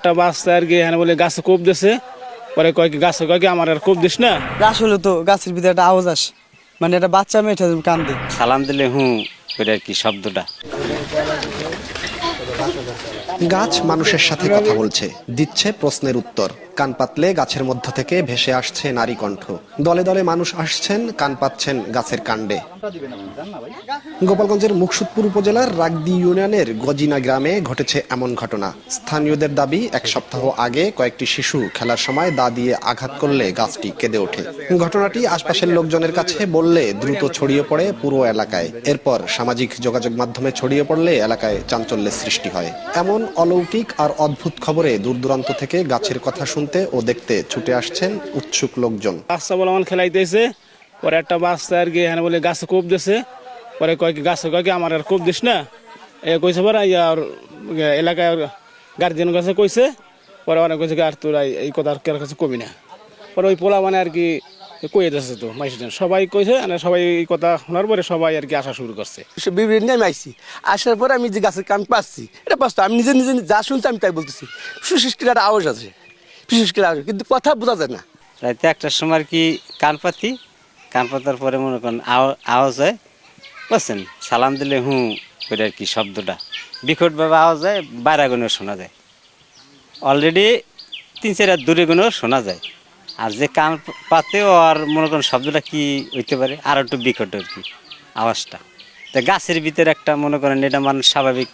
একটা বাচ্চা আর কি হ্যাঁ বলে গাছে কোপ দিছে। পরে কয়েক গাছে কয়েক আমার আর কোপ দিস না? গাছ হলো তো গাছের ভিতরে একটা আওয়াজ আসে। মানে একটা বাচ্চা মেয়েটা কান্দে। সালাম দিলে হুঁ এটা আর কি শব্দটা? গাছ মানুষের সাথে কথা বলছে, দিচ্ছে প্রশ্নের উত্তর। কান পাতলে গাছের মধ্য থেকে ভেসে আসছে নারী কণ্ঠ। দলে দলে মানুষ আসছেন, কান পাচ্ছেন গাছের কাণ্ডে। গোপালগঞ্জের মুকসুদপুর উপজেলার রাগদি ইউনিয়নের গজিনা গ্রামে ঘটেছে এমন ঘটনা। স্থানীয়দের দাবি, এক সপ্তাহ আগে কয়েকটি শিশু খেলার সময় দা দিয়ে আঘাত করলে গাছটি কেঁদে ওঠে। ঘটনাটি আশপাশের লোকজনের কাছে বললে দ্রুত ছড়িয়ে পড়ে পুরো এলাকায়। এরপর সামাজিক যোগাযোগ মাধ্যমে ছড়িয়ে পড়লে এলাকায় চাঞ্চল্যের সৃষ্টি হয়। এমন অলৌকিক আর অদ্ভুত খবরে দূর দূরান্ত থেকে গাছের কথা শুনতে ও দেখতে ছুটে আসছেন উৎসুক লোকজন। বাচ্চা বলে আমার খেলাইতেছে, পরে একটা বাচ্চা আর কি এখানে বলে গাছে কোপ দিছে, পরে কয় কি গাছে কয় কি আমার আর কোপ দিস না? এ কইছে পরে ইয়ার এলাকায় গার্জিয়ান কাছে কইছে, পরে অনেক কইছে আর তোর এই- কথা আর কাছে কবি না। পরে ওই পোলা মানে আর কি কয়ে দিচ্ছে তো মাইসিজন সবাই কইছে মানে সবাই এই কথা শোনার পরে সবাই আর কি আসা শুরু করছে। সে বিভিন্ন নেমে আইসি আসার পরে আমি যে গাছের কান পাচ্ছি এটা পাচ্ছি আমি নিজে নিজে যা শুনছি আমি তাই বলতেছি। সুশিষ্কির একটা আওয়াজ আছে সুশিষ্কির আওয়াজ কিন্তু কথা বোঝা যায় না। রাতে একটার সময় আর কি কান পাতি কান পাতার পরে মনে করেন আওয়া- আওয়াজ হয়। বুঝছেন সালাম দিলে হুঁ ওইটা আর কি শব্দটা। বিকটভাবে আওয়াজ হয় বাইরে গুণেও শোনা যায়। অলরেডি তিন চার দূরে গুণেও শোনা যায়। আর যে কান পাতেও আর মনে করেন শব্দটা কি হইতে পারে, আর একটু বিকট আর কি, আওয়াজটা। তা গাছের ভিতরে একটা মনে করেন এটা মানুষ স্বাভাবিক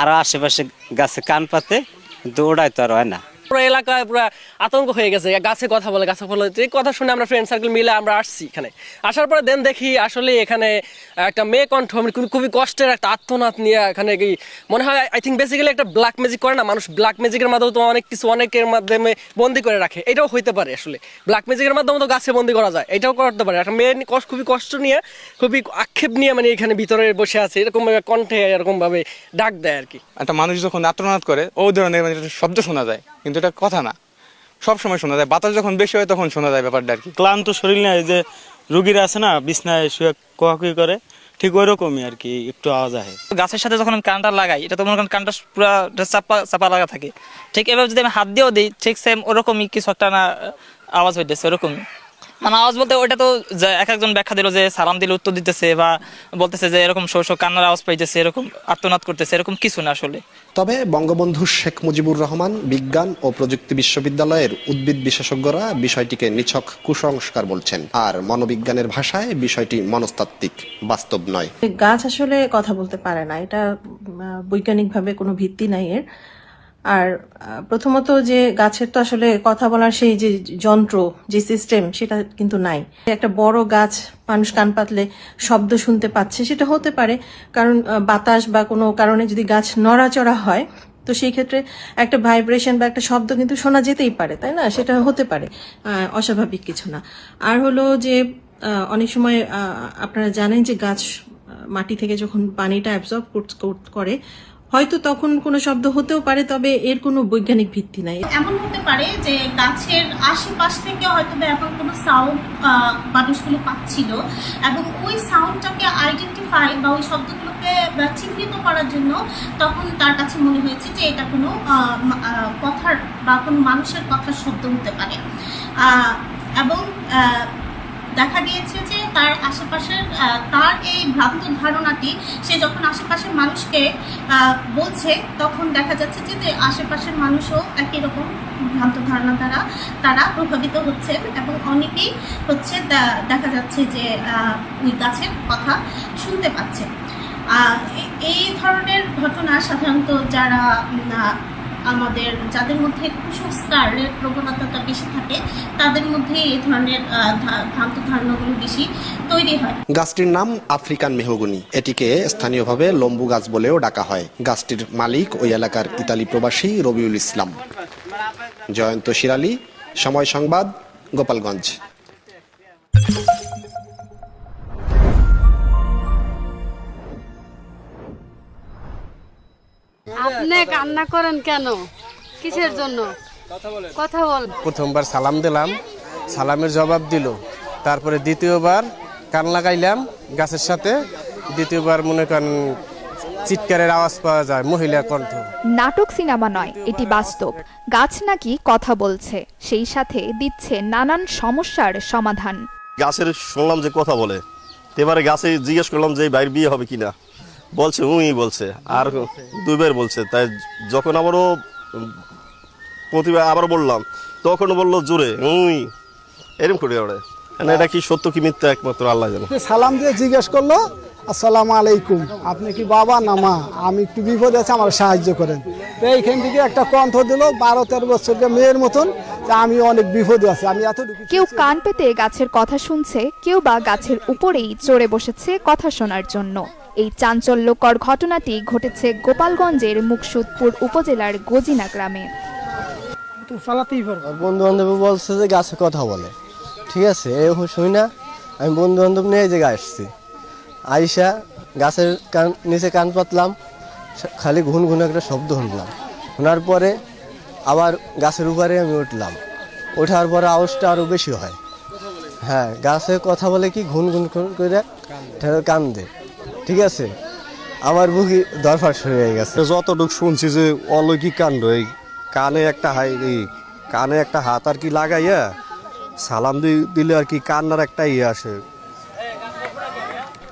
আরও আশেপাশে গাছে কান পাতে, কিন্তু ওটাই তো আর হয় না। পুরো পুরো আতঙ্ক হয়ে গেছে। গাছে কথা বলে, গাছে কথা শুনে আমরা ফ্রেন্ড সার্কেল মিলে আমরা আসছি এখানে। আসার পরে দেন দেখি আসলে এখানে একটা মেয়ে কণ্ঠ মানে খুবই- কষ্টের একটা আত্মনাথ নিয়ে এখানে কি, মনে হয় আই থিঙ্ক বেসিক্যালি একটা ব্ল্যাক ম্যাজিক করে না, মানুষ ব্ল্যাক ম্যাজিকের মাধ্যমে তো অনেক কিছু, অনেকের মাধ্যমে বন্দি করে রাখে। এটাও হইতে পারে আসলে। ব্ল্যাক ম্যাজিকের মাধ্যমে তো গাছে বন্দি করা যায়, এটাও করতে পারে। একটা মেয়ে কষ্ট- খুবই কষ্ট নিয়ে, খুবই আক্ষেপ নিয়ে মানে এখানে ভিতরে বসে আছে, এরকম কণ্ঠে, এরকম ভাবে ডাক দেয় আর কি। একটা মানুষ যখন আত্মনাদ করে, ও ধরনের মানে শব্দ শোনা যায়। কিন্তু এটা কথা না। সব সময় শোনা যায়। বাতাস যখন বেশি হয় তখন শোনা যায় ব্যাপারটা আর কি। ক্লান্ত শরীর নেই এই যে রুগীরা আছে না বিছনায় শুয়ে কোয়াকুই করে ঠিক ওই রকমই আর কি একটু আওয়াজ আহে। গাছের সাথে যখন আমি কানটা লাগাই এটা তো মনে করেন কানটা পুরো চাপা চাপা লাগা থাকে। ঠিক এভাবে যদি আমি হাত দিয়েও দিই ঠিক সেম ওরকমই কিছু একটা না আওয়াজ হইতেছে ওরকমই। মানে আওয়াজ বলতে ওইটা তো এক একজন ব্যাখ্যা দিল যে সালাম দিলে উত্তর দিতেছে বা বলতেছে যে এরকম শো শো কান্নার আওয়াজ পাইতেছে এরকম আত্মনাদ করতেছে এরকম কিছু না আসলে। তবে বঙ্গবন্ধু শেখ মুজিবুর রহমান বিজ্ঞান ও প্রযুক্তি বিশ্ববিদ্যালয়ের উদ্ভিদ বিশেষজ্ঞরা বিষয়টিকে নিছক কুসংস্কার বলছেন। আর মনোবিজ্ঞানের ভাষায় বিষয়টি মনস্তাত্ত্বিক বাস্তব নয়। গাছ আসলে কথা বলতে পারে না। এটা বৈজ্ঞানিক ভাবে কোনো ভিত্তি নাই এর। আর প্রথমত যে গাছের তো আসলে কথা বলার সেই যে যন্ত্র, যে সিস্টেম সেটা কিন্তু নাই। একটা বড় গাছ মানুষ কান পাতলে শব্দ শুনতে পাচ্ছে, সেটা হতে পারে। কারণ বাতাস বা কোনো কারণে যদি গাছ নড়াচড়া হয়, তো সেই ক্ষেত্রে একটা ভাইব্রেশন বা একটা শব্দ কিন্তু শোনা যেতেই পারে, তাই না? সেটা হতে পারে অস্বাভাবিক কিছু না। আর হলো যে অনেক সময় আপনারা জানেন যে গাছ মাটি থেকে যখন পানিটা অ্যাবজর্ব করে হয়তো তখন কোনো শব্দ হতেও পারে, তবে এর কোনো বৈজ্ঞানিক ভিত্তি নাই। এমন হতে পারে যে গাছের আশেপাশ থেকে হয়তো বা এমন কোনো সাউন্ড মানুষগুলো পাচ্ছিল এবং ওই সাউন্ডটাকে আইডেন্টিফাই বা ওই শব্দগুলোকে চিহ্নিত করার জন্য তখন তার কাছে মনে হয়েছে যে এটা কোনো কথার বা কোনো মানুষের কথার শব্দ হতে পারে। এবং দেখা গিয়েছে যে তার আশেপাশের তার এই ভ্রান্ত ধারণাটি, সে যখন আশেপাশের মানুষকে বলছে, তখন দেখা যাচ্ছে যে আশেপাশের মানুষও একই রকম ভ্রান্ত ধারণা দ্বারা তারা প্রভাবিত হচ্ছে এবং অনেকেই হচ্ছে দেখা যাচ্ছে যে ওই গাছের কথা শুনতে পাচ্ছে। এই ধরনের ঘটনা সাধারণত যারা আমাদের, যাদের মধ্যে কুসংস্কারের প্রবণতাটা বেশি থাকে, তাদের মধ্যে এই ধরনের ভ্রান্ত ধারণাগুলো বেশি তৈরি হয়। গাছটির নাম আফ্রিকান মেহগুনি। এটিকে স্থানীয়ভাবে লম্বু গাছ বলেও ডাকা হয়। গাছটির মালিক ওই এলাকার ইতালি প্রবাসী রবিউল ইসলাম। জয়ন্ত শিরালি, সময় সংবাদ, গোপালগঞ্জ। আপনি কান্না করেন কেন? কিসের জন্য? কথা বল। প্রথমবার সালাম দিলাম সালামের জবাব দিল। তারপরে দ্বিতীয়বার কান লাগাইলাম গাছের সাথে দ্বিতীয়বার মনে করেন চিৎকারের আওয়াজ পাওয়া যায় মহিলার কণ্ঠ। নাটক সিনেমা নয় এটি বাস্তব। গাছ নাকি কথা বলছে সেই সাথে দিচ্ছে নানান সমস্যার সমাধান। গাছের শুনলাম যে কথা বলে এবারে গাছে জিজ্ঞেস করলাম যে বাইর বিয়ে হবে কিনা। বলছে উই বলছে আর দুইবার বলছে। তাই যখন আবারও প্রতিবার আবার বললাম তখন বলল জোরে উই এরকম করে ওরে। এটা কি সত্য কি মিথ্যা একমাত্র আল্লাহ জানে। সালাম দিয়ে জিজ্ঞেস করল আসসালামু আলাইকুম আপনি কি বাবা না মা? আমি একটু বিপদে আছি আমার সাহায্য করেন। তো এইখান থেকে একটা কণ্ঠ দিল বারো তেরো বছরের মেয়ের মতন যে আমি অনেক বিপদে আছি আমি এতটুকু কেউ কান পেতে গাছের কথা শুনছে কেউ বা গাছের উপরেই চড়ে বসেছে কথা শোনার জন্য। এই চাঞ্চল্যকর ঘটনাটি ঘটেছে গোপালগঞ্জের মুকসুদপুর উপজেলার গজিনা গ্রামে। বন্ধু বান্ধব বলছে যে গাছে কথা বলে। ঠিক আছে এরকম শুই না আমি বন্ধু বান্ধব নিয়ে এই আসছি। আইসা গাছের কান নিচে কান পাতলাম খালি ঘুন ঘুন একটা শব্দ শুনলাম। শোনার পরে আবার গাছের উপরে আমি উঠলাম। ওঠার পরে আওয়াজটা আরও বেশি হয়। হ্যাঁ গাছে কথা বলে কি ঘুন ঘুন করে ঠেলে কান দে ঠিক আছে? আমার বুকি দরফার হয়ে গেছে। যতটুকু শুনছি যে অলৌকিক কাণ্ড এই কানে একটা হাই এই কানে একটা হাত আর কি লাগাইয়া সালাম দি- দিলে আর কি কান্নার একটা ইয়ে আসে।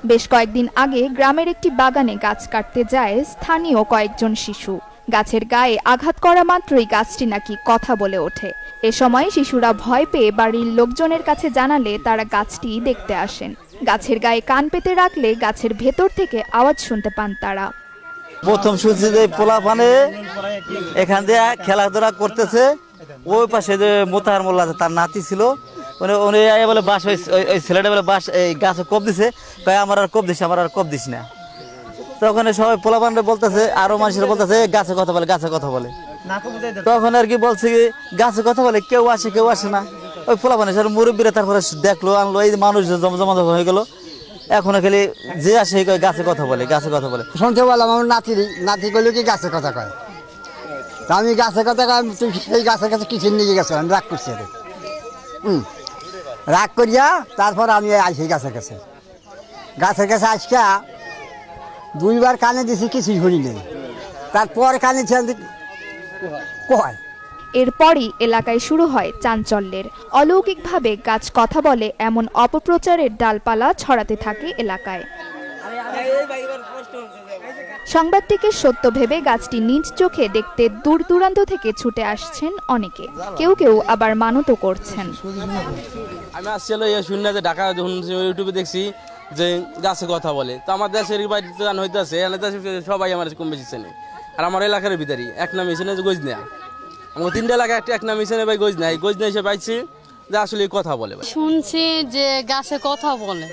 বেশ কয়েকদিন আগে গ্রামের একটি বাগানে গাছ কাটতে যায় স্থানীয় কয়েকজন শিশু। গাছের গায়ে আঘাত করা মাত্রই গাছটি নাকি কথা বলে ওঠে। এ সময় শিশুরা ভয় পেয়ে বাড়ির লোকজনের কাছে জানালে তারা গাছটি দেখতে আসেন। গাছের গায়ে কান পেতে রাখলে গাছের ভেতর থেকে আওয়াজ শুনতে পান তারা। প্রথম শুনছি যে পোলা পানে এখান দিয়ে খেলাধুলা করতেছে ওই পাশে যে মোতাহার মোল্লা তার নাতি ছিল। উনি উনি বলে বাস ওই ছেলেটা বলে বাস এই গাছে কোপ দিছে। কয় আমার আর কোপ দিস আমার আর কোপ দিস না। তখন সবাই পোলা পানরে বলতেছে আরও মানুষের বলতেছে গাছে কথা বলে গাছে কথা বলে। তখন আর কি বলছে গাছে কথা বলে কেউ আসে কেউ আসে না। ওই পোলা পানে সব মুরব্বীরা তারপরে দেখল, আনলো, এই মানুষ জমা জমা হয়ে গেল, এখন খালি যে আসে গাছে কথা বলে, গাছে কথা বলে। শুনতে বললাম, আমার নাতি নাতি করলে কি গাছের কথা কয়? তা আমি গাছের কথা কয় তুই সেই গাছের কাছে কিছু নিয়ে গেছো? আমি রাগ করছি আরে হুম। রাগ করিয়া তারপর আমি আসি গাছের কাছে। গাছের কাছে আজকা দুইবার কানে দিছি, কিছুই শুনি নেই। তারপর কানে দি- কয়? এরপরই এলাকায় শুরু হয় চাঞ্চল্যের। অলৌকিকভাবে গাছ কথা বলে এমন অপপ্রচারের ডালপালা ছড়াতে থাকে এলাকায়। সংবাদটিকে সত্য ভেবে গাছটি নিজ চোখে দেখতে দূর দূরান্ত থেকে ছুটে আসছেন অনেকে। কেউ কেউ আবার মানতও করছেন। আমি আসছিল ঢাকা ইউটিউবে দেখছি যে গাছে কথা বলে, তো আমার দেশের বাড়িতে সবাই আমার কম বেশি চেনে। আর আমার এলাকার ভিতরই, এক নাম এসে যে গজনা আমার তিনটা এলাকা একটা এক নাম এসে ভাই গজনা। এই গজনা এসে পাইছি যে আসলে কথা বলে ভাই। শুনছি যে গাছে কথা বলে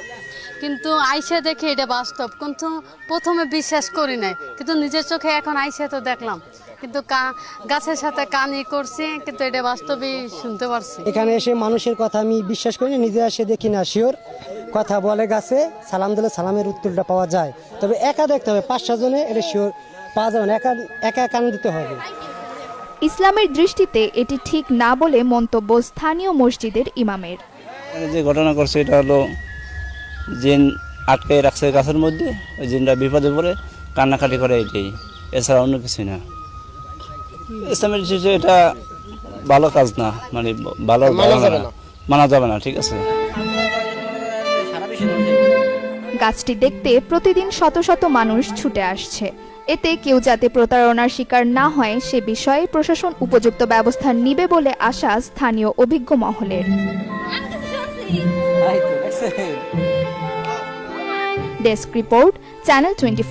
কিন্তু আইসে দেখে এটা বাস্তব। কিন্তু প্রথমে বিশ্বাস করি নাই। কিন্তু নিজের চোখে এখন আইসে তো দেখলাম। কিন্তু কা- গাছের সাথে কানি করছি কিন্তু এটা বাস্তবেই শুনতে পারছি। এখানে এসে মানুষের কথা আমি বিশ্বাস করি না, নিজে এসে দেখি না শিওর কথা বলে গাছে সালাম দিলে সালামের উত্তরটা পাওয়া যায়। তবে একা দেখতে হবে পাঁচ সাতজনে এটা শিওর পাওয়া যাবে না একা একা কান দিতে হবে। ইসলামের দৃষ্টিতে এটি ঠিক না বলে মন্তব্য স্থানীয় মসজিদের ইমামের। যে ঘটনা করছে এটা হলো জিন আটকে রাখছে গাছের মধ্যে ওই জিনটা বিপদে পড়ে কান্নাকাটি করে এটাই এছাড়া অন্য কিছু না। ইসলামের দৃষ্টিতে এটা ভালো কাজ না মানে ভালো। মানা যাবে না ঠিক আছে। গাছটি দেখতে প্রতিদিন শত শত মানুষ ছুটে আসছে। এতে কেউ যাতে প্রতারণার শিকার না হয়, সে বিষয়ে প্রশাসন উপযুক্ত ব্যবস্থা নিবে বলে আশা স্থানীয় অভিজ্ঞ মহলের। Desk report, channel twenty